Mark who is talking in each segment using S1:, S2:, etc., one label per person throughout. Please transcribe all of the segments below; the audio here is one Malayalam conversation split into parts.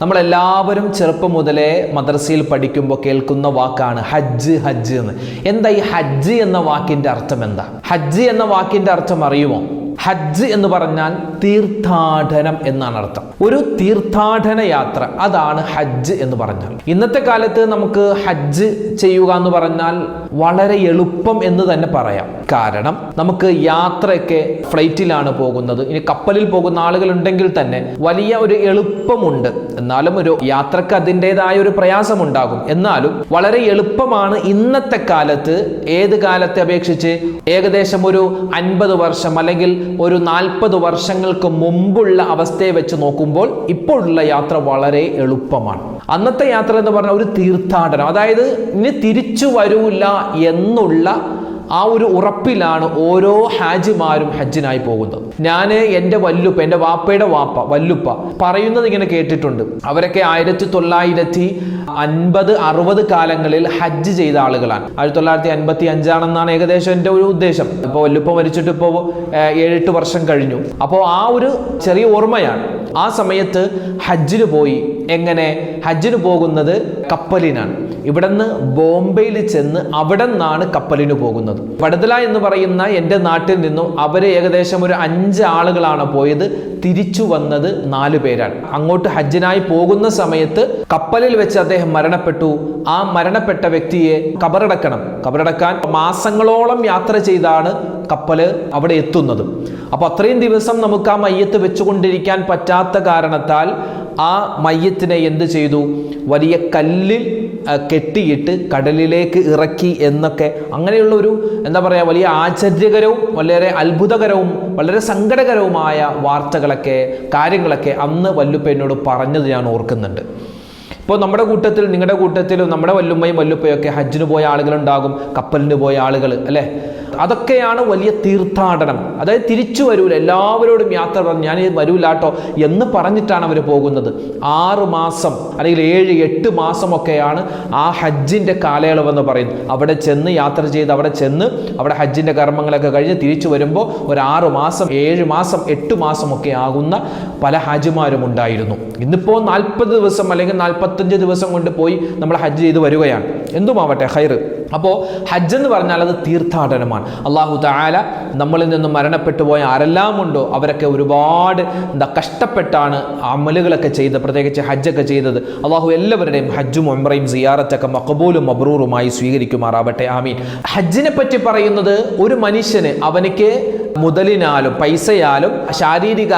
S1: നമ്മളെല്ലാവരും ചെറുപ്പം മുതലേ മദ്രസയിൽ പഠിക്കുമ്പോൾ കേൾക്കുന്ന വാക്കാണ് ഹജ്ജ് ഹജ്ജ് എന്ന്. എന്താ ഈ ഹജ്ജ് എന്ന വാക്കിന്റെ അർത്ഥം എന്താ? ഹജ്ജ് എന്ന വാക്കിന്റെ അർത്ഥം അറിയുമോ? ഹജ്ജ് എന്ന് പറഞ്ഞാൽ തീർത്ഥാടനം എന്നാണ് അർത്ഥം. ഒരു തീർത്ഥാടന യാത്ര അതാണ് ഹജ്ജ് എന്ന് പറഞ്ഞാൽ. ഇന്നത്തെ കാലത്ത് നമുക്ക് ഹജ്ജ് ചെയ്യുക എന്ന് പറഞ്ഞാൽ വളരെ എളുപ്പം എന്ന് തന്നെ പറയാം. കാരണം നമുക്ക് യാത്രയൊക്കെ ഫ്ലൈറ്റിലാണ് പോകുന്നത്. ഇനി കപ്പലിൽ പോകുന്ന ആളുകൾ ഉണ്ടെങ്കിൽ തന്നെ വലിയ ഒരു എളുപ്പമുണ്ട്. എന്നാലും ഒരു യാത്രയ്ക്ക് അതിന്റെതായ ഒരു പ്രയാസമുണ്ടാകും. എന്നാലും വളരെ എളുപ്പമാണ് ഇന്നത്തെ കാലത്ത് ഏത് കാലത്തെ അപേക്ഷിച്ച് ഏകദേശം ഒരു അൻപത് വർഷം അല്ലെങ്കിൽ ഒരു നാൽപ്പത് വർഷങ്ങൾക്ക് മുമ്പുള്ള അവസ്ഥയെ വെച്ച് നോക്കുമ്പോൾ ഇപ്പോഴുള്ള യാത്ര വളരെ എളുപ്പമാണ്. അന്നത്തെ യാത്ര എന്ന് പറഞ്ഞാൽ ഒരു തീർത്ഥാടനം. അതായത് ഇനി തിരിച്ചു വരൂല എന്നുള്ള ആ ഒരു ഉറപ്പിലാണ് ഓരോ ഹാജിമാരും ഹജ്ജിനായി പോകുന്നത്. ഞാൻ എന്റെ വല്ലുപ്പ എന്റെ വാപ്പയുടെ വാപ്പ വല്ലുപ്പ പറയുന്നത് ഇങ്ങനെ കേട്ടിട്ടുണ്ട്. അവരൊക്കെ ആയിരത്തി തൊള്ളായിരത്തി അൻപത് അറുപത് കാലങ്ങളിൽ ഹജ്ജ് ചെയ്ത ആളുകളാണ്. ആയിരത്തി തൊള്ളായിരത്തി അൻപത്തി അഞ്ചാണെന്നാണ് ഏകദേശം എന്റെ ഒരു ഉദ്ദേശം. ഇപ്പോൾ വല്ലുപ്പ മരിച്ചിട്ട് ഇപ്പോൾ ഏഴെട്ട് വർഷം കഴിഞ്ഞു. അപ്പോൾ ആ ഒരു ചെറിയ ഓർമ്മയാണ്. ആ സമയത്ത് ഹജ്ജിന് പോയി എങ്ങനെ ഹജ്ജിന് പോകുന്നത് കപ്പലിനാണ്. ഇവിടുന്ന് ബോംബെയിൽ ചെന്ന് അവിടെ നിന്നാണ് കപ്പലിന് പോകുന്നത്. വടതല എന്ന് പറയുന്ന എന്റെ നാട്ടിൽ നിന്നും അവർ ഏകദേശം ഒരു അഞ്ച് ആളുകളാണ് പോയത്. തിരിച്ചു വന്നത് നാല് പേരാണ്. അങ്ങോട്ട് ഹജ്ജിനായി പോകുന്ന സമയത്ത് കപ്പലിൽ വെച്ച് അദ്ദേഹം മരണപ്പെട്ടു. ആ മരണപ്പെട്ട വ്യക്തിയെ കബറടക്കണം. കബറടക്കാൻ മാസങ്ങളോളം യാത്ര ചെയ്താണ് കപ്പൽ അവിടെ എത്തുന്നത്. അപ്പോൾ അത്രയും ദിവസം നമുക്ക് ആ മയ്യത്ത് വെച്ചുകൊണ്ടിരിക്കാൻ പറ്റാത്ത കാരണത്താൽ ആ മയ്യത്തിനെ എന്ത് ചെയ്തു? വലിയ കല്ലിൽ കെട്ടിയിട്ട് കടലിലേക്ക് ഇറക്കി എന്നൊക്കെ. അങ്ങനെയുള്ള ഒരു എന്താ പറയുക വലിയ ആശ്ചര്യകരവും വളരെ അത്ഭുതകരവും വളരെ സങ്കടകരവുമായ വാർത്തകളൊക്കെ കാര്യങ്ങളൊക്കെ അന്ന് വല്ലുപ്പ എന്നോട് പറഞ്ഞത് ഞാൻ ഓർക്കുന്നുണ്ട്. ഇപ്പോൾ നമ്മുടെ കൂട്ടത്തിൽ നിങ്ങളുടെ കൂട്ടത്തിലും നമ്മുടെ വല്ലുമ്മയും വല്ലുപ്പയൊക്കെ ഹജ്ജിന് പോയ ആളുകളുണ്ടാകും കപ്പലിന് പോയ ആളുകൾ അല്ലേ? അതൊക്കെയാണ് വലിയ തീർത്ഥാടനം. അതായത് തിരിച്ചു വരൂല എല്ലാവരോടും യാത്ര പറഞ്ഞു ഞാൻ വരൂലാട്ടോ എന്ന് പറഞ്ഞിട്ടാണ് അവർ പോകുന്നത്. ആറ് മാസം അല്ലെങ്കിൽ ഏഴ് എട്ട് മാസമൊക്കെയാണ് ആ ഹജ്ജിന്റെ കാലയളവെന്ന് പറയുന്നത്. അവിടെ ചെന്ന് യാത്ര ചെയ്ത് അവിടെ ചെന്ന് അവിടെ ഹജ്ജിന്റെ കർമ്മങ്ങളൊക്കെ കഴിഞ്ഞ് തിരിച്ചു വരുമ്പോൾ ഒരു ആറ് മാസം ഏഴ് മാസം എട്ട് മാസമൊക്കെ ആകുന്ന പല ഹാജിമാരും ഉണ്ടായിരുന്നു. ഇന്നിപ്പോൾ നാൽപ്പത് ദിവസം അല്ലെങ്കിൽ നാൽപ്പത്തഞ്ച് ദിവസം കൊണ്ട് പോയി നമ്മൾ ഹജ്ജ് ചെയ്ത് വരികയാണ്. എന്തുമാവട്ടെ ഹൈറ് അപ്പോൾ ഹജ്ജ് എന്ന് പറഞ്ഞാൽ അത് തീർത്ഥാടനമാണ്. അള്ളാഹു താല നമ്മളിൽ നിന്നും മരണപ്പെട്ടു പോയ ആരെല്ലാം ഉണ്ടോ അവരൊക്കെ ഒരുപാട് എന്താ കഷ്ടപ്പെട്ടാണ് അമലുകളൊക്കെ ചെയ്ത് പ്രത്യേകിച്ച് ഹജ്ജൊക്കെ ചെയ്തത്. അള്ളാഹു എല്ലാവരുടെയും ഹജ്ജും ഒമ്രയും സിയാറത്തൊക്കെ മക്കബൂലും മബ്രൂറുമായി സ്വീകരിക്കുമാറാവട്ടെ. ആമീൻ. ഹജ്ജിനെ പറ്റി പറയുന്നത് ഒരു മനുഷ്യന് അവനിക്ക് മുതലിനാലും പൈസയാലും ശാരീരിക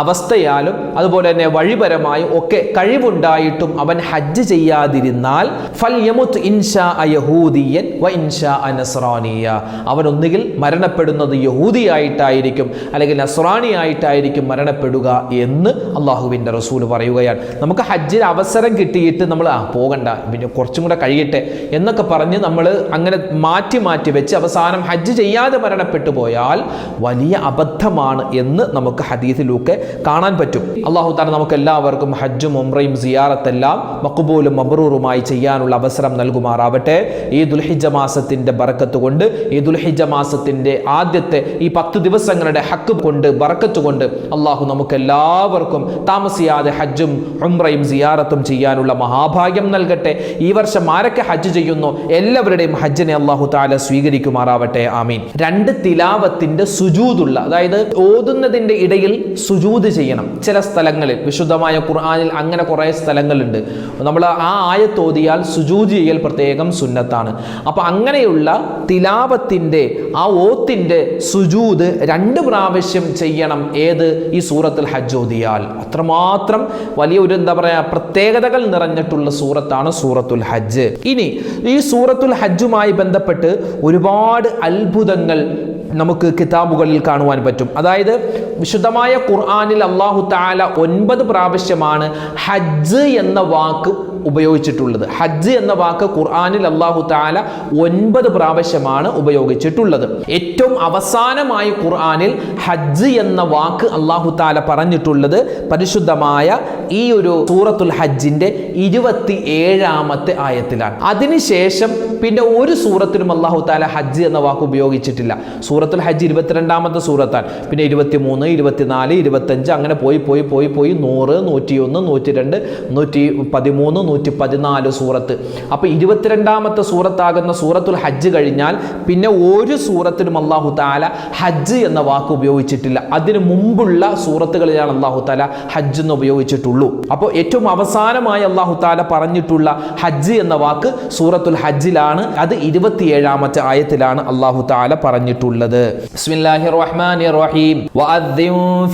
S1: അവസ്ഥയാലും അതുപോലെ തന്നെ വഴിപരമായും ഒക്കെ കഴിവുണ്ടായിട്ടും അവൻ ഹജ്ജ് ചെയ്യാതിരുന്നാൽ ഫൽ യമുത്ത് ഇൻഷാ യഹൂദിയൻ വ ഇൻഷാ അനസ്രാനിയ അവൻ ഒന്നുകിൽ മരണപ്പെടുന്നത് യഹൂദിയായിട്ടായിരിക്കും അല്ലെങ്കിൽ നസ്രാനിയായിട്ടായിരിക്കും മരണപ്പെടുക എന്ന് അള്ളാഹുവിന്റെ റസൂൽ പറയുകയാണ്. നമുക്ക് ഹജ്ജിന് അവസരം കിട്ടിയിട്ട് നമ്മൾ ആ പോകണ്ട പിന്നെ കുറച്ചും കൂടെ കഴിയട്ടെ എന്നൊക്കെ പറഞ്ഞ് നമ്മൾ അങ്ങനെ മാറ്റി മാറ്റി വെച്ച് അവസാനം ഹജ്ജ് ചെയ്യാതെ മരണപ്പെട്ടു പോയാൽ വലിയ അബദ്ധമാണ് എന്ന് നമുക്ക് ഹദീസിലൂക്കെ കാണാൻ പറ്റും. അള്ളാഹു താല നമുക്ക് എല്ലാവർക്കും ഹജ്ജും ഉംറയും സിയാറത്തെല്ലാം മക്കുബൂലും മബ്രൂറുമായി ചെയ്യാനുള്ള അവസരം നൽകുമാറാവട്ടെ. ഈ ദുൽഹിജ മാസത്തിന്റെ ബറക്കത്ത് കൊണ്ട് ഈ ദുൽഹിജ മാസത്തിന്റെ ആദ്യത്തെ ഈ പത്ത് ദിവസങ്ങളുടെ ഹക്ക് കൊണ്ട് ബറക്കത്ത് കൊണ്ട് അള്ളാഹു നമുക്ക് എല്ലാവർക്കും താമസിയാതെ ഹജ്ജും ഉംറയും സിയാറത്തും ചെയ്യാനുള്ള മഹാഭാഗ്യം നൽകട്ടെ. ഈ വർഷം ആരൊക്കെ ഹജ്ജ് ചെയ്യുന്നു? എല്ലാവരുടെയും ഹജ്ജിനെ അള്ളാഹു താല സ്വീകരിക്കുമാറാവട്ടെ. ആമീൻ. രണ്ട് തിലാവത്തിന്റെ സുജൂതുള്ള അതായത് ഓതുന്നതിന്റെ ഇടയിൽ സുജൂത് ചെയ്യണം. ചില സ്ഥലങ്ങളിൽ വിശുദ്ധമായ ഖുർആാനിൽ അങ്ങനെ കുറേ സ്ഥലങ്ങളുണ്ട്. നമ്മൾ ആ ആയത്തോതിയാൽ സുജൂത് ചെയ്യൽ പ്രത്യേകം സുന്നത്താണ്. അപ്പൊ അങ്ങനെയുള്ള തിലാപത്തിന്റെ ആ ഓത്തിന്റെ സുജൂത് രണ്ട് പ്രാവശ്യം ചെയ്യണം ഏത്? ഈ സൂറത്തിൽ ഹജ്ജ് ഓതിയാൽ. അത്രമാത്രം വലിയ ഒരു എന്താ പറയാ പ്രത്യേകതകൾ നിറഞ്ഞിട്ടുള്ള സൂറത്താണ് സൂറത്തുൽ ഹജ്ജ്. ഇനി ഈ സൂറത്തുൽ ഹജ്ജുമായി ബന്ധപ്പെട്ട് ഒരുപാട് അത്ഭുതങ്ങൾ നമുക്ക് കിതാബുകളിൽ കാണുവാൻ പറ്റും. അതായത് വിശുദ്ധമായ ഖുർആാനിൽ അള്ളാഹു താല ഒൻപത് പ്രാവശ്യമാണ് ഹജ്ജ് എന്ന വാക്ക് ഉപയോഗിച്ചിട്ടുള്ളത്. ഹജ്ജ് എന്ന വാക്ക് ഖുർആാനിൽ അള്ളാഹു താല ഒൻപത് പ്രാവശ്യമാണ് ഉപയോഗിച്ചിട്ടുള്ളത്. ഏറ്റവും അവസാനമായി ഖുർആാനിൽ ഹജ്ജ് എന്ന വാക്ക് അള്ളാഹു താല പറഞ്ഞിട്ടുള്ളത് പരിശുദ്ധമായ ഈ ഒരു സൂറത്തുൽ ഹജ്ജിന്റെ ഇരുപത്തി ഏഴാമത്തെ ആയത്തിലാണ് അതിനുശേഷം പിന്നെ ഒരു സൂറത്തിലും അള്ളാഹു താല ഹജ്ജ് എന്ന വാക്ക് ഉപയോഗിച്ചിട്ടില്ല. സൂറത്തുൽ ഹജ്ജ് ഇരുപത്തിരണ്ടാമത്തെ സൂറത്താണ്. പിന്നെ ഇരുപത്തി മൂന്ന് ഇരുപത്തിനാല് ഇരുപത്തഞ്ച് അങ്ങനെ പോയി പോയി പോയി പോയി നൂറ് നൂറ്റിയൊന്ന് നൂറ്റി രണ്ട് നൂറ്റി പതിമൂന്ന് നൂറ്റി പതിനാല് സൂറത്ത്. അപ്പോൾ ഇരുപത്തിരണ്ടാമത്തെ സൂറത്താകുന്ന സൂറത്തുൽ ഹജ്ജ് കഴിഞ്ഞാൽ പിന്നെ ഒരു സൂറത്തിനും അള്ളാഹു താല ഹജ്ജ് എന്ന വാക്ക് ഉപയോഗിച്ചിട്ടില്ല. അതിനു മുമ്പുള്ള സൂറത്തുകളിലാണ് അള്ളാഹു താല ഹജ്ജ് എന്ന് ഉപയോഗിച്ചിട്ടുള്ളൂ. അപ്പോൾ ഏറ്റവും അവസാനമായി അള്ളാഹു താല പറഞ്ഞിട്ടുള്ള ഹജ്ജ് എന്ന വാക്ക് സൂറത്തുൽ ഹജ്ജിലാണ്. അത് ഇരുപത്തിയേഴാമത്തെ ആയത്തിലാണ് അള്ളാഹു താല പറഞ്ഞിട്ടുള്ളത്.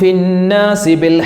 S1: ഫിന്നാസി ബിൽ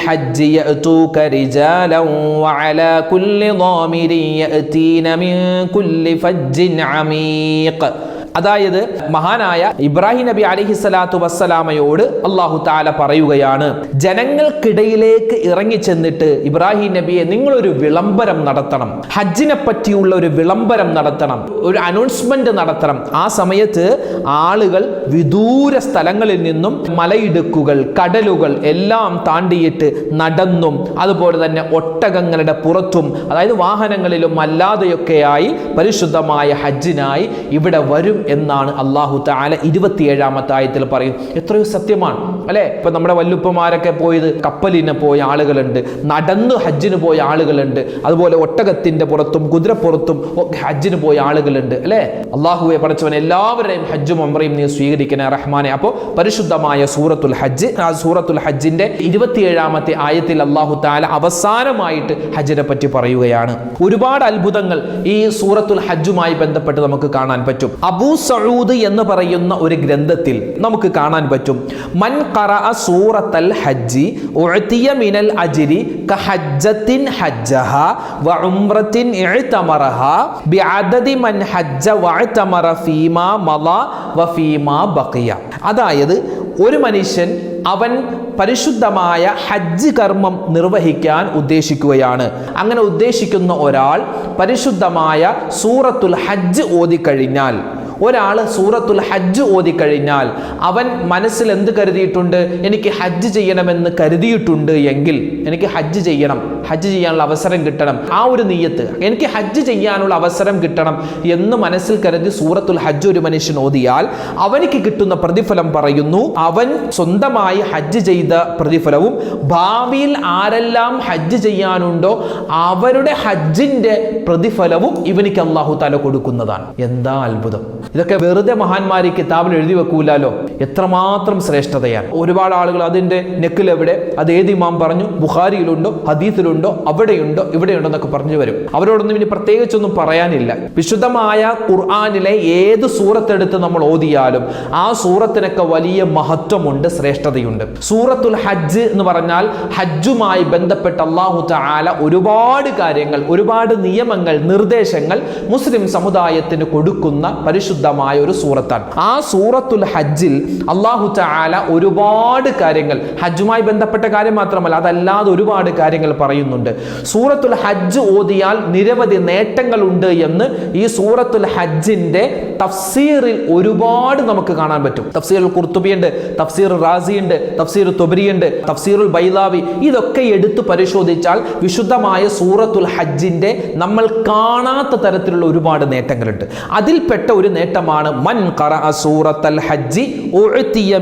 S1: غامر يأتين من كل فج عميق. അതായത് മഹാനായ ഇബ്രാഹിം നബി അലിഹി സ്വലാത്തു വസ്സലാമയോട് അള്ളാഹു താല പറയുകയാണ് ജനങ്ങൾക്കിടയിലേക്ക് ഇറങ്ങി ചെന്നിട്ട് ഇബ്രാഹിം നബിയെ നിങ്ങളൊരു വിളംബരം നടത്തണം. ഹജ്ജിനെ പറ്റിയുള്ള ഒരു വിളംബരം നടത്തണം. ഒരു അനൗൺസ്മെന്റ് നടത്തണം. ആ സമയത്ത് ആളുകൾ വിദൂര സ്ഥലങ്ങളിൽ നിന്നും മലയിടുക്കുകൾ കടലുകൾ എല്ലാം താണ്ടിയിട്ട് നടന്നും അതുപോലെ തന്നെ ഒട്ടകങ്ങളുടെ പുറത്തും അതായത് വാഹനങ്ങളിലും അല്ലാതെയൊക്കെയായി പരിശുദ്ധമായ ഹജ്ജിനായി ഇവിടെ വരും എന്നാണ് അള്ളാഹു താല ഇരുപത്തിയേഴാമത്തെ ആയത്തിൽ പറയും. എത്രയോ സത്യമാണ്. അല്ലേ? ഇപ്പൊ നമ്മുടെ വല്ലുപ്പമാരൊക്കെ പോയത് കപ്പലിനെ പോയ ആളുകളുണ്ട്. നടന്ന് ഹജ്ജിന് പോയ ആളുകളുണ്ട്. അതുപോലെ ഒട്ടകത്തിന്റെ പുറത്തും കുതിരപ്പുറത്തും ഒക്കെ ഹജ്ജിന് പോയ ആളുകളുണ്ട്. അല്ലേ? അള്ളാഹുവെ പഠിച്ചവൻ എല്ലാവരുടെയും ഹജ്ജും അമ്രയും നീ സ്വീകരിക്കണേ റഹ്മാനെ. അപ്പോൾ പരിശുദ്ധമായ സൂറത്തുൽ ഹജ്ജ് ആ സൂറത്തുൽ ഹജ്ജിന്റെ ഇരുപത്തിയേഴാമത്തെ ആയത്തിൽ അള്ളാഹു താല അവസാനമായിട്ട് ഹജ്ജിനെ പറ്റി പറയുകയാണ്. ഒരുപാട് അത്ഭുതങ്ങൾ ഈ സൂറത്തുൽ ഹജ്ജുമായി ബന്ധപ്പെട്ട് നമുക്ക് കാണാൻ പറ്റും. അബൂ സഊദ് എന്ന് പറയുന്ന ഒരു ഗ്രന്ഥത്തിൽ നമുക്ക് കാണാൻ പറ്റും. മൻ ഖറഅ സൂറത്തൽ ഹജ്ജി ഉഅതിയ മിനൽ അജ്രി കഹജ്ജത്തിൻ ഹജ്ജഹ വ ഉംറത്തിൻ ഇഅ്തമറഹ ബിഅദദി മൻ ഹജ്ജ വഅ്തമറ ഫീമാ മള വ ഫീമാ ബഖിയ. അതായത് ഒരു മനുഷ്യൻ അവൻ പരിശുദ്ധമായ ഹജ്ജ് കർമ്മം നിർവഹിക്കാൻ ഉദ്ദേശിക്കുകയാണ്. അങ്ങനെ ഉദ്ദേശിക്കുന്ന ഒരാൾ പരിശുദ്ധമായ സൂറത്തുൽ ഹജ്ജ് ഓതിക്കഴിഞ്ഞാൽ ഒരാൾ സൂറത്തുൽ ഹജ്ജ് ഓതിക്കഴിഞ്ഞാൽ അവൻ മനസ്സിൽ എന്ത് കരുതിയിട്ടുണ്ട്? എനിക്ക് ഹജ്ജ് ചെയ്യണമെന്ന് കരുതിയിട്ടുണ്ട് എങ്കിൽ എനിക്ക് ഹജ്ജ് ചെയ്യണം. ഹജ്ജ് ചെയ്യാനുള്ള അവസരം കിട്ടണം. ആ ഒരു നീയത്ത് എനിക്ക് ഹജ്ജ് ചെയ്യാനുള്ള അവസരം കിട്ടണം എന്ന് മനസ്സിൽ കരുതി സൂറത്തുൽ ഹജ്ജ് ഒരു മനുഷ്യൻ ഓതിയാൽ അവനിക്ക് കിട്ടുന്ന പ്രതിഫലം പറയുന്നു അവൻ സ്വന്തമായി ഹജ്ജ് ചെയ്ത പ്രതിഫലവും ഭാവിയിൽ ആരെല്ലാം ഹജ്ജ് ചെയ്യാനുണ്ടോ അവരുടെ ഹജ്ജിന്റെ പ്രതിഫലവും ഇവനിക്ക് അള്ളാഹു തല കൊടുക്കുന്നതാണ്. എന്താ അത്ഭുതം? ഇതൊക്കെ വെറുതെ മഹാന്മാർ കിതാബിൽ എഴുതി വെക്കൂലോ എത്രമാത്രം ശ്രേഷ്ഠതയാണ്. ഒരുപാട് ആളുകൾ അതിന്റെ നെക്കിൽ എവിടെ അത് ഏത് ഇമാം പറഞ്ഞു? ബുഖാരിയിലുണ്ടോ? ഹദീസിലുണ്ടോ? അവിടെയുണ്ടോ? ഇവിടെയുണ്ടോ എന്നൊക്കെ പറഞ്ഞു വരും. അവരോടൊന്നും ഇനി പ്രത്യേകിച്ചൊന്നും പറയാനില്ല. വിശുദ്ധമായ ഖുർആാനിലെ ഏത് സൂറത്തെടുത്ത് നമ്മൾ ഓതിയാലും ആ സൂറത്തിനൊക്കെ വലിയ മഹത്വമുണ്ട് ശ്രേഷ്ഠതയുണ്ട്. സൂറത്തുൽ ഹജ്ജ് എന്ന് പറഞ്ഞാൽ ഹജ്ജുമായി ബന്ധപ്പെട്ട അള്ളാഹു താല ഒരുപാട് കാര്യങ്ങൾ ഒരുപാട് നിയമങ്ങൾ നിർദ്ദേശങ്ങൾ മുസ്ലിം സമുദായത്തിന് കൊടുക്കുന്ന പരിശുദ്ധമായ ഒരു സൂറത്താണ്. ആ സൂറത്തുൽ ഹജ്ജിൽ അള്ളാഹു ചാല ഒരുപാട് കാര്യങ്ങൾ ഹജ്ജുമായി ബന്ധപ്പെട്ട കാര്യം മാത്രമല്ല അതല്ലാതെ ഒരുപാട് കാര്യങ്ങൾ പറയുന്നുണ്ട്. സൂറത്തുൽ ഹജ്ജ് ഓതിയാൽ നിരവധി നേട്ടങ്ങൾ ഉണ്ട് എന്ന് ഈ സൂറത്തുൽ ഹജ്ജിന്റെ തഫ്സീറിൽ ഒരുപാട് നമുക്ക് കാണാൻ പറ്റും. തഫ്സീറുൽ കുർത്തുബിയുണ്ട് തഫ്സീർ റാസിയുണ്ട് തഫ്സീർ തൊബരിയുണ്ട് തഫ്സീറുൽ ബൈലാവി ഇതൊക്കെ എടുത്ത് പരിശോധിച്ചാൽ വിശുദ്ധമായ സൂറത്തുൽ ഹജ്ജിന്റെ നമ്മൾ കാണാത്ത തരത്തിലുള്ള ഒരുപാട് നേട്ടങ്ങളുണ്ട്. അതിൽപ്പെട്ട ഒരു നേട്ടമാണ്. മൻ സൂറത്തൽ ഹജ്ജി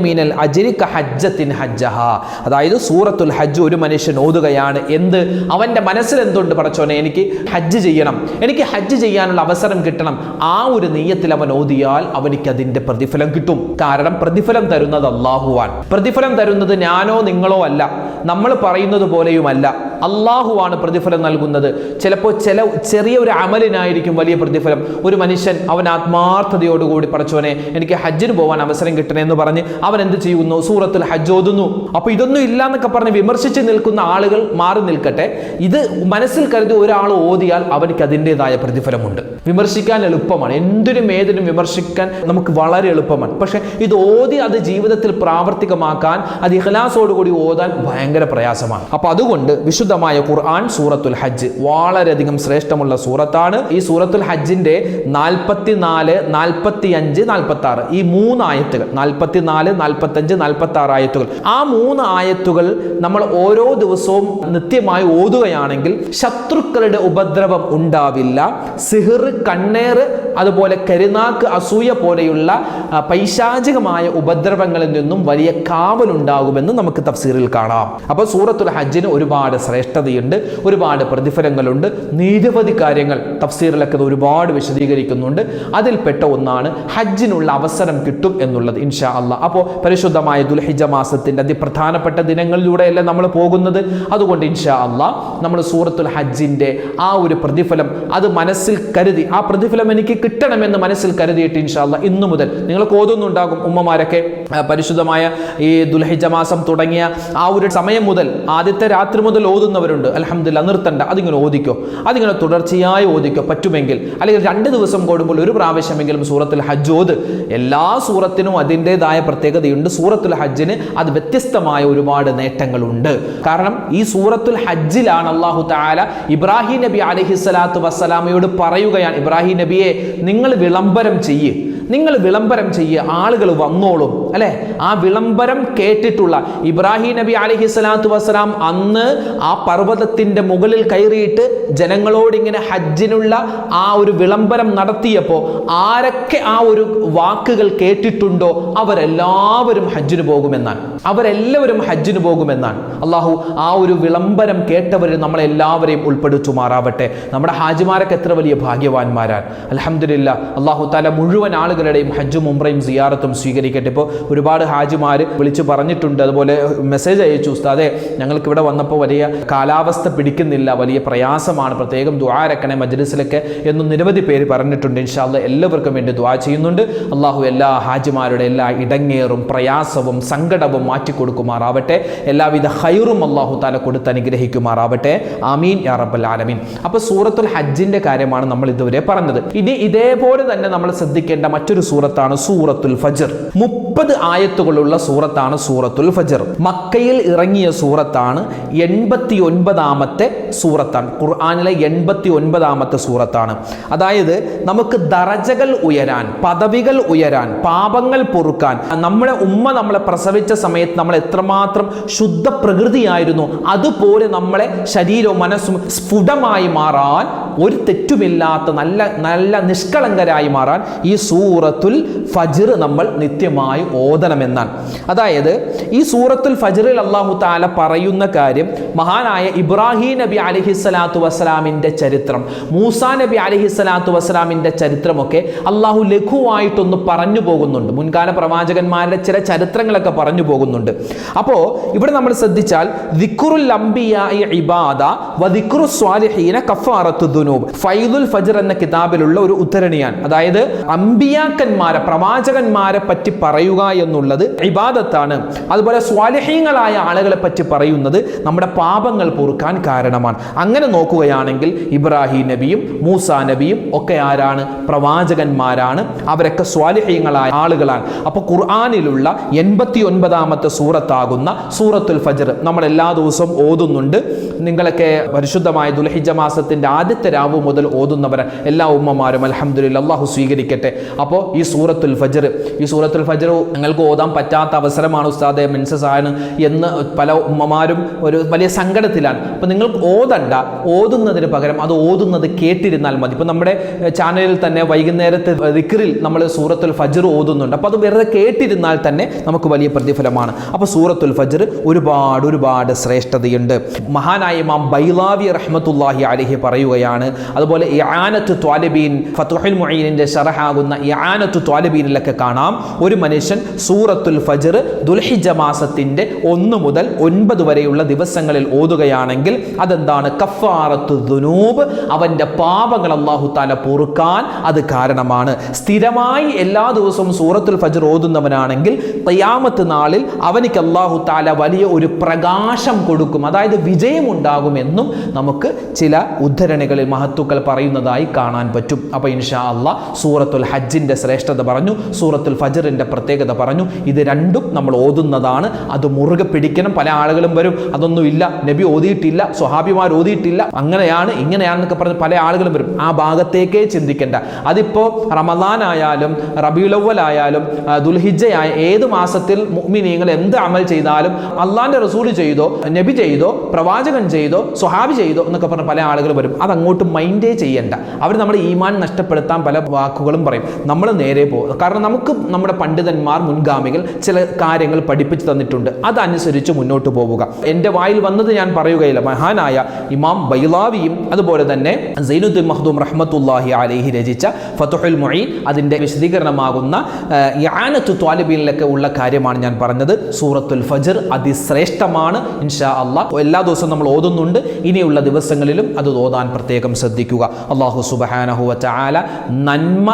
S1: മിനൽ അജ്രി ഹജ്ജത്തിൻ ഹജ്ജഹ. അതായത് സൂറത്തുൽ ഹജ്ജ് ഒരു മനുഷ്യൻ ഓതുകയാണ്. എന്ത്? അവന്റെ മനസ്സിൽ എന്തുണ്ട് പറച്ചോനെ എനിക്ക് ഹജ്ജ് ചെയ്യണം. എനിക്ക് ഹജ്ജ് ചെയ്യാനുള്ള അവസരം കിട്ടണം. ആ ഒരു നീയത്തിൽ അവൻ ഓതിയാൽ അവനിക്ക് അതിന്റെ പ്രതിഫലം കിട്ടും. കാരണം പ്രതിഫലം തരുന്നത് അള്ളാഹുവാൻ പ്രതിഫലം തരുന്നത് ഞാനോ നിങ്ങളോ അല്ല. നമ്മൾ പറയുന്നത് പോലെയുമല്ല. അള്ളാഹുവാണ് പ്രതിഫലം നൽകുന്നത്. ചിലപ്പോൾ ചില ചെറിയ ഒരു അമലിനായിരിക്കും വലിയ പ്രതിഫലം. ഒരു മനുഷ്യൻ അവൻ ആത്മാർത്ഥതയോടുകൂടി പഠിച്ചവനെ എനിക്ക് ഹജ്ജിന് പോകാൻ അവസരം കിട്ടണേ എന്ന് പറഞ്ഞ് അവൻ എന്ത് ചെയ്യുന്നു? സൂറത്തിൽ ഹജ്ജ് ഓതുന്നു. അപ്പൊ ഇതൊന്നും ഇല്ല എന്നൊക്കെ പറഞ്ഞ് വിമർശിച്ച് നിൽക്കുന്ന ആളുകൾ മാറി നിൽക്കട്ടെ. ഇത് മനസ്സിൽ കരുതി ഒരാൾ ഓതിയാൽ അവനിക്ക് അതിന്റെതായ പ്രതിഫലമുണ്ട്. വിമർശിക്കാൻ എളുപ്പമാണ്. എന്തിനും ഏതിനും വിമർശിക്കാൻ നമുക്ക് വളരെ എളുപ്പമാണ്. പക്ഷെ ഇത് ഓതി അത് ജീവിതത്തിൽ പ്രാവർത്തികമാക്കാൻ അത് ഇഹ്ലാസോടുകൂടി ഓതാൻ ഭയങ്കര പ്രയാസമാണ്. അപ്പൊ അതുകൊണ്ട് വിശുദ്ധ പരിശുദ്ധമായ ഖുർആൻ സൂറത്തുൽ ഹജ്ജ്. വളരെയധികം ശ്രേഷ്ഠമുള്ള സൂറത്താണ്. ഈ സൂറത്തുൽ ഹജ്ജിന്റെ നാൽപ്പത്തി നാല് നാൽപ്പത്തി അഞ്ച് നാൽപ്പത്തി ആറ് ഈ മൂന്ന് ആയത്തുകൾ നാൽപ്പത്തി നാല് നാൽപ്പത്തി അഞ്ച് നാൽപ്പത്തി ആറ് ആയത്തുകൾ. ആ മൂന്ന് ആയത്തുകൾ നമ്മൾ ഓരോ ദിവസവും നിത്യമായി ഓതുകയാണെങ്കിൽ ശത്രുക്കളുടെ ഉപദ്രവം ഉണ്ടാവില്ല. സിഹിർ കണ്ണേറ് അതുപോലെ കരുനാക്ക് അസൂയ പോലെയുള്ള പൈശാചികമായ ഉപദ്രവങ്ങളിൽ നിന്നും വലിയ കാവലുണ്ടാകുമെന്ന് നമുക്ക് തഫ്സീറിൽ കാണാം. അപ്പോൾ സൂറത്തുൽ ഹജ്ജിന് ഒരുപാട് ശ്രേഷ്ഠതയുണ്ട് ഒരുപാട് പ്രതിഫലങ്ങളുണ്ട്. നിരവധി കാര്യങ്ങൾ തഫ്സീറിലൊക്കെ ഒരുപാട് വിശദീകരിക്കുന്നുണ്ട്. അതിൽപ്പെട്ട ഒന്നാണ് ഹജ്ജിനുള്ള അവസരം കിട്ടും എന്നുള്ളത് ഇൻഷാ അല്ല. അപ്പോൾ പരിശുദ്ധമായ ദുൽഹിജ മാസത്തിന്റെ അതിപ്രധാനപ്പെട്ട ദിനങ്ങളിലൂടെയല്ലേ നമ്മൾ പോകുന്നത്? അതുകൊണ്ട് ഇൻഷാ അല്ല നമ്മൾ സൂറത്തുൽ ഹജ്ജിന്റെ ആ ഒരു പ്രതിഫലം അത് മനസ്സിൽ കരുതി ആ പ്രതിഫലം എനിക്ക് കിട്ടണമെന്ന് മനസ്സിൽ കരുതിയിട്ട് ഇൻഷാല്ല ഇന്നു മുതൽ നിങ്ങൾക്ക് ഓതുന്നുണ്ടാകും ഉമ്മമാരൊക്കെ. പരിശുദ്ധമായ ഈ ദുൽഹിജ മാസം തുടങ്ങിയ ആ ഒരു സമയം മുതൽ ആദ്യത്തെ രാത്രി മുതൽ ഓതുന്നവരുണ്ട്. അലഹമില്ല നിർത്തണ്ട. അതിങ്ങനെ ഓദിക്കോ അതിങ്ങനെ തുടർച്ചയായി ഓദിക്കോ പറ്റുമെങ്കിൽ അല്ലെങ്കിൽ രണ്ട് ദിവസം കൂടുമ്പോൾ ഒരു പ്രാവശ്യമെങ്കിലും സൂറത്തുൽ ഹജ്ജ് ഓത്. എല്ലാ സൂറത്തിനും അതിന്റെതായ പ്രത്യേകതയുണ്ട്. സൂറത്തുൽ ഹജ്ജിന് അത് വ്യത്യസ്തമായ ഒരുപാട് നേട്ടങ്ങളുണ്ട്. കാരണം ഈ സൂറത്തുൽ ഹജ്ജിലാണ് അള്ളാഹു താല ഇബ്രാഹിം നബി അലഹി സ്വലാത്തു വസ്സലാമയോട് പറയുകയാണ്. ഇബ്രാഹിം നബിയെ നിങ്ങൾ വിളംബരം ചെയ്യ്. നിങ്ങൾ വിളംബരം ചെയ്യുക ആളുകൾ വന്നോളും അല്ലെ? ആ വിളംബരം കേട്ടിട്ടുള്ള ഇബ്രാഹിം നബി അലഹി സ്വലാത്തു വസ്സലാം അന്ന് ആ പർവതത്തിന്റെ മുകളിൽ കയറിയിട്ട് ജനങ്ങളോട് ഇങ്ങനെ ഹജ്ജിനുള്ള ആ ഒരു വിളംബരം നടത്തിയപ്പോൾ ആരൊക്കെ ആ ഒരു വാക്കുകൾ കേട്ടിട്ടുണ്ടോ അവരെല്ലാവരും ഹജ്ജിന് പോകുമെന്നാണ്. അവരെല്ലാവരും ഹജ്ജിന് പോകുമെന്നാണ്. അള്ളാഹു ആ ഒരു വിളംബരം കേട്ടവരിൽ നമ്മളെല്ലാവരെയും ഉൾപ്പെടുത്തുമാറാവട്ടെ നമ്മുടെ ഹാജിമാരൊക്കെ എത്ര വലിയ ഭാഗ്യവാന്മാരാണ്. അലഹമില്ല അള്ളാഹു തല മുഴുവൻ ആളുകളുടെയും ഹജ്ജും ഉംറയും സിയാറത്തും സ്വീകരിക്കട്ടെ. ഇപ്പോൾ ഒരുപാട് ഹാജിമാർ വിളിച്ചു പറഞ്ഞിട്ടുണ്ട്. അതുപോലെ മെസ്സേജ് അയച്ചു ഉസ്താദെ ഞങ്ങൾക്ക് ഇവിടെ വന്നപ്പോൾ വലിയ കാലാവസ്ഥ പിടിക്കുന്നില്ല വലിയ പ്രയാസമാണ്. പ്രത്യേകം ദ്വാരക്കണേ മജ്ലിസിലൊക്കെ എന്നും നിരവധി പേര് പറഞ്ഞിട്ടുണ്ട്. ഇൻഷാല്ല എല്ലാവർക്കും വേണ്ടി ദ്വാ ചെയ്യുന്നുണ്ട്. അള്ളാഹു എല്ലാ ഹാജിമാരുടെ എല്ലാ ഇടങ്ങേറും പ്രയാസവും സങ്കടവും മാറ്റിക്കൊടുക്കുമാറാവട്ടെ എല്ലാവിധ ഹൈറും അള്ളാഹു താല കൊടുത്ത് അനുഗ്രഹിക്കുമാറാവട്ടെ. ആമീൻ യാ റബ്ബൽ ആലമീൻ. അപ്പോൾ സൂറത്തുൽ ഹജ്ജിന്റെ കാര്യമാണ് നമ്മൾ ഇതുവരെ പറഞ്ഞത്. ഇനി ഇതേപോലെ തന്നെ നമ്മൾ ശ്രദ്ധിക്കേണ്ട മറ്റൊരു സൂറത്താണ് സൂറത്തുൽ ഫജർ. മുപ്പത് ആയത്തുകളുള്ള സൂറത്താണ് സൂറത്തുൽ ഫജർ. മക്കയിൽ ഇറങ്ങിയ സൂറത്താണ് എൺപത്തി ഒൻപതാമത്തെ സൂറത്താണ്. ഖുർആാനിലെ എൺപത്തി ഒൻപതാമത്തെ സൂറത്താണ്. അതായത് നമുക്ക് ദറജകൾ ഉയരാൻ പദവികൾ ഉയരാൻ പാപങ്ങൾ പൊറുക്കാൻ നമ്മുടെ ഉമ്മ നമ്മളെ പ്രസവിച്ച സമയത്ത് നമ്മൾ എത്രമാത്രം ശുദ്ധ പ്രകൃതിയായിരുന്നു അതുപോലെ നമ്മളെ ശരീരവും മനസ്സും സ്ഫുടമായി മാറാൻ ഒരു തെറ്റുമില്ലാത്ത നല്ല നല്ല നിഷ്കളങ്കരായി മാറാൻ ഈ സൂറത്തുൽ ഫജ്ർ നമ്മൾ നിത്യമായി ഓതണമെന്നാണ്. അതായത് ഈ സൂറത്തുൽ ഫജ്റിൽ അള്ളാഹു താല പറയുന്ന കാര്യം മഹാനായ ഇബ്രാഹിം നബി അലഹി സ്വലാത്തു വസ്സലാമിന്റെ ചരിത്രം മൂസാ നബി അലഹി സ്വലാത്തു വസ്സലാമിന്റെ ചരിത്രമൊക്കെ അള്ളാഹു ലഘുവായിട്ടൊന്ന് പറഞ്ഞു പോകുന്നുണ്ട്. മുൻകാല പ്രവാചകന്മാരുടെ ചില ചരിത്രങ്ങളൊക്കെ പറഞ്ഞു പോകുന്നുണ്ട്. അപ്പോൾ ഇവിടെ നമ്മൾ ശ്രദ്ധിച്ചാൽ ദിക്കുറുൽ അംബിയാഇ ഇബാദ വ ദിക്റു സ്വാലിഹീന കഫാറത്തു ദുനൂബ്. ഫൈദുൽ ഫജ്ർ എന്ന കിതാബിലുള്ള ഒരു ഉദ്ധരണിയാണ്. അതായത് അമ്പിയാക്കന്മാരെ പ്രവാചകന്മാരെ പറ്റി പറയുക എന്നുള്ളത് ഇബാദത്താണ്. അതുപോലെ സ്വാലഹീങ്ങളായ ആളുകളെ പറ്റി പറയുന്നത് നമ്മുടെ പാപങ്ങൾ പൊറുക്കാൻ കാരണമാണ്. അങ്ങനെ നോക്കുകയാണെങ്കിൽ ഇബ്രാഹിം നബിയും മൂസ നബിയും ഒക്കെ ആരാണ്? പ്രവാചകന്മാരാണ്. അവരൊക്കെ സ്വാലിഹീങ്ങളായ ആളുകളാണ്. അപ്പോൾ ഖുർആാനിലുള്ള എൺപത്തി ഒൻപതാമത്തെ സൂറത്താകുന്ന സൂറത്തുൽ ഫജർ നമ്മൾ എല്ലാ ദിവസവും ഓതുന്നുണ്ട്. നിങ്ങളൊക്കെ പരിശുദ്ധമായ ദുൽഹിജ മാസത്തിന്റെ ആദ്യത്തെ രാവ് മുതൽ ഓതുന്നവരെ എല്ലാ ഉമ്മമാരും അലഹമുല്ലാഹു അള്ളാഹു സ്വീകരിക്കട്ടെ. അപ്പോൾ ഈ സൂറത്തുൽ ഫജർ ഈ സൂറത്തുൽ ഫജർ നിങ്ങൾക്ക് ഓതാൻ പറ്റാത്ത അവസരമാണ് ഉസ്താദെ മെൻസസ് ആണ് എന്ന് പല ഉമ്മമാരും ഒരു വലിയ സങ്കടത്തിലാണ്. അപ്പോൾ നിങ്ങൾക്ക് ഓതണ്ട ഓതുന്നതിന് പകരം അത് ഓതുന്നത് കേട്ടിരുന്നാൽ മതി. ഇപ്പം നമ്മുടെ ചാനലിൽ തന്നെ വൈകുന്നേരത്തെ ദിക്റിൽ നമ്മൾ സൂറത്തുൽ ഫജർ ഓതുന്നുണ്ട്. അപ്പോൾ അത് വെറുതെ കേട്ടിരുന്നാൽ തന്നെ നമുക്ക് വലിയ പ്രതിഫലമാണ്. അപ്പോൾ സൂറത്തുൽ ഫജർ ഒരുപാട് ഒരുപാട് ശ്രേഷ്ഠതയുണ്ട്. മഹാനായ ഇമാം ബൈലാവി റഹ്മത്തുല്ലാഹി അലഹി പറയുകയാണ് അതുപോലെ ഇആനത്ത് ത്വാലിബീൻ ഫത്തുഹുൽ മുഈനിന്റെ ഷറഹാകുന്ന ഇആനത്ത് ത്വാലിബീനിലൊക്കെ കാണാം. ഒരു മനുഷ്യൻ സൂറത്തുൽ ഫജർ ദുൽഹിജ മാസത്തിന്റെ ഒന്ന് മുതൽ ഒൻപത് വരെയുള്ള ദിവസങ്ങളിൽ ഓതുകയാണെങ്കിൽ അതെന്താണ്? കഫാറത്തു ദുനൂബ്. അവന്റെ പാപങ്ങൾ അള്ളാഹു താല പൊറുക്കാൻ അത് കാരണമാണ്. സ്ഥിരമായി എല്ലാ ദിവസവും സൂറത്തുൽ ഫജർ ഓതുന്നവനാണെങ്കിൽ തയ്യാമത്ത് നാളിൽ അവനിക്ക് അള്ളാഹു താല വലിയ ഒരു പ്രകാശം കൊടുക്കും. അതായത് വിജയമുണ്ടാകുമെന്നും നമുക്ക് ചില ഉദ്ധരണികളിൽ മഹത്തുക്കൾ പറയുന്നതായി കാണാൻ പറ്റും. അപ്പൊ ഇൻഷാ അള്ളാഹ് സൂറത്തുൽ ഹജ്ജിന്റെ ഹജ്ജിന്റെ ശ്രേഷ്ഠത പറഞ്ഞു സൂറത്തുൽ ഫജറിന്റെ പ്രത്യേകത പറഞ്ഞു. ഇത് രണ്ടും നമ്മൾ ഓതുന്നതാണ്. അത് മുറുകെ പിടിക്കണം. പല ആളുകളും വരും. അതൊന്നുമില്ല. നബി ഓതിയിട്ടില്ല. സ്വഹാബിമാർ ഓതിയിട്ടില്ല. അങ്ങനെയാണ് ഇങ്ങനെയാണെന്നൊക്കെ പറഞ്ഞ് പല ആളുകളും വരും. ആ ഭാഗത്തേക്കേ ചിന്തിക്കേണ്ട. അതിപ്പോൾ ആയാലും ആ, ദുൽഹിജ്ജയായ ഏത് മാസത്തിൽ മുഅ്മിനീങ്ങൾ എന്ത് അമൽ ചെയ്താലും അള്ളാന്റെ റസൂൽ ചെയ്തോ നബി ചെയ്തോ പ്രവാചകൻ ചെയ്തോ സ്വഹാബി ചെയ്തോ എന്നൊക്കെ പറഞ്ഞ് പല ആളുകൾ വരും. അതങ്ങോട്ട് മൈൻഡേ ചെയ്യണ്ട. അവർ നമ്മുടെ ഈമാൻ നഷ്ടപ്പെടുത്താൻ പല വാക്കുകളും പറയും. നമ്മൾ നേരെ പോകും കാരണം നമുക്ക് നമ്മുടെ പണ്ഡിതന്മാർ മുൻഗാമികൾ ചില കാര്യങ്ങൾ പഠിപ്പിച്ചു തന്നിട്ടുണ്ട്. അതനുസരിച്ച് മുന്നോട്ട് പോവുക. എന്റെ വായിൽ വന്നത് ഞാൻ പറയുകയില്ല. മഹാനായ ഇമാം ബൈലാവിയും അതുപോലെ തന്നെ സൈനുദ്ദീൻ മഹ്ദൂം റഹ്മത്തുല്ലാഹി അലൈഹി രചിച്ച ഫതുഹുൽ മൊഴി അതിന്റെ വിശദീകരണമാകുന്ന യാനത്ത് ത്വാലിബീനിലൊക്കെ ഉള്ള കാര്യമാണ് ഞാൻ പറഞ്ഞത്. സൂറത്തുൽ ഫജർ അതിശ്രേഷ്ഠമാണ് ഇൻഷാ അള്ളാഹ് എല്ലാ ദിവസവും നമ്മൾ ഓതുന്നുണ്ട്. ഇനിയുള്ള ദിവസങ്ങളിലും അത് ഓതാൻ പ്രത്യേകം ശ്രദ്ധിക്കുക. അള്ളാഹു സുബഹാനഹുവ ചാല നന്മ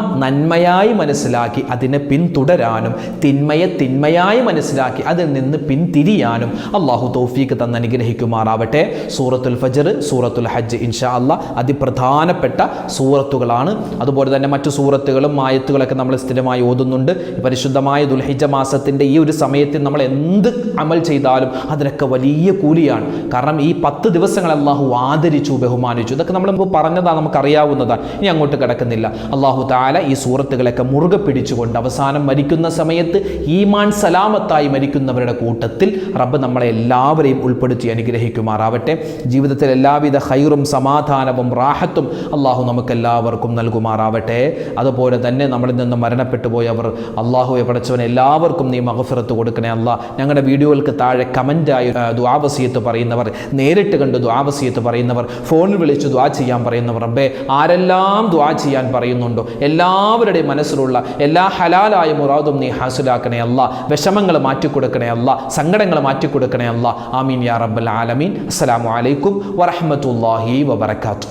S1: നന്മയായി മനസ്സിലാക്കി അതിനെ പിന്തുടരാനും തിന്മയെ തിന്മയായി മനസ്സിലാക്കി അതിൽ നിന്ന് പിന്തിരിയാനും അള്ളാഹു തൗഫീക്ക് തന്ന് അനുഗ്രഹിക്കുമാറാവട്ടെ. സൂറത്തുൽ ഫജർ സൂറത്തുൽ ഹജ്ജ് ഇൻഷാ അല്ല അതിപ്രധാനപ്പെട്ട സൂറത്തുകളാണ്. അതുപോലെ തന്നെ മറ്റു സൂറത്തുകളും ആയത്തുകളൊക്കെ നമ്മൾ സ്ഥിരമായി ഓതുന്നുണ്ട്. പരിശുദ്ധമായ ദുൽഹിജ മാസത്തിന്റെ ഈ ഒരു സമയത്തിൽ നമ്മൾ എന്ത് അമൽ ചെയ്താലും അതിനൊക്കെ വലിയ കൂലിയാണ്. കാരണം ഈ പത്ത് ദിവസങ്ങൾ അള്ളാഹു ആദരിച്ചു ബഹുമാനിച്ചു. ഇതൊക്കെ നമ്മൾ പറഞ്ഞതാണ് നമുക്കറിയാവുന്നതാണ്. ഇനി അങ്ങോട്ട് കിടക്കുന്നില്ല. അള്ളാഹു താല ഈ സൂറത്തുകളൊക്കെ മുറുകെ പിടിച്ചുകൊണ്ട് അവസാനം മരിക്കുന്ന സമയത്ത് ഈമാൻ സലാമത്തായി മരിക്കുന്നവരുടെ കൂട്ടത്തിൽ റബ്ബ് നമ്മളെ എല്ലാവരെയും ഉൾപ്പെടുത്തി അനുഗ്രഹിക്കുമാറാവട്ടെ. ജീവിതത്തിൽ എല്ലാവിധ ഹൈറും സമാധാനവും റാഹത്തും അള്ളാഹു നമുക്കെല്ലാവർക്കും നൽകുമാറാവട്ടെ. അതുപോലെ തന്നെ നമ്മളിൽ നിന്ന് മരണപ്പെട്ടു പോയവർ അള്ളാഹുവെ പടച്ചവൻ എല്ലാവർക്കും നീ മഹഫിറത്ത് കൊടുക്കണേ അല്ല. ഞങ്ങളുടെ വീഡിയോകൾക്ക് താഴെ കമന്റായി ദ്വാവസീയത്ത് പറയുന്നവർ നേരിട്ട് കണ്ട് ദ്വാവസീയത്ത് പറയുന്നവർ ഫോണിൽ വിളിച്ച് ദ്വാ ചെയ്യാൻ പറയുന്നവർ റബ്ബെ ആരെല്ലാം ദ്വാ ചെയ്യാൻ പറയുന്നുണ്ടോ? എല്ലാവരുടെയും മനസ്സിലുള്ള എല്ലാ ഹലാലായ മുറാദും നീ ഹാസിലാക്കണേ അല്ല. വിഷമങ്ങൾ മാറ്റിക്കൊടുക്കണേ അല്ല. സങ്കടങ്ങൾ മാറ്റിക്കൊടുക്കണേ അല്ല. ആമീൻ യാ റബ്ബൽ ആലമീൻ. അസ്സലാമു അലൈക്കും വറഹ്മത്തുള്ളാഹി വബറകാതുഹു.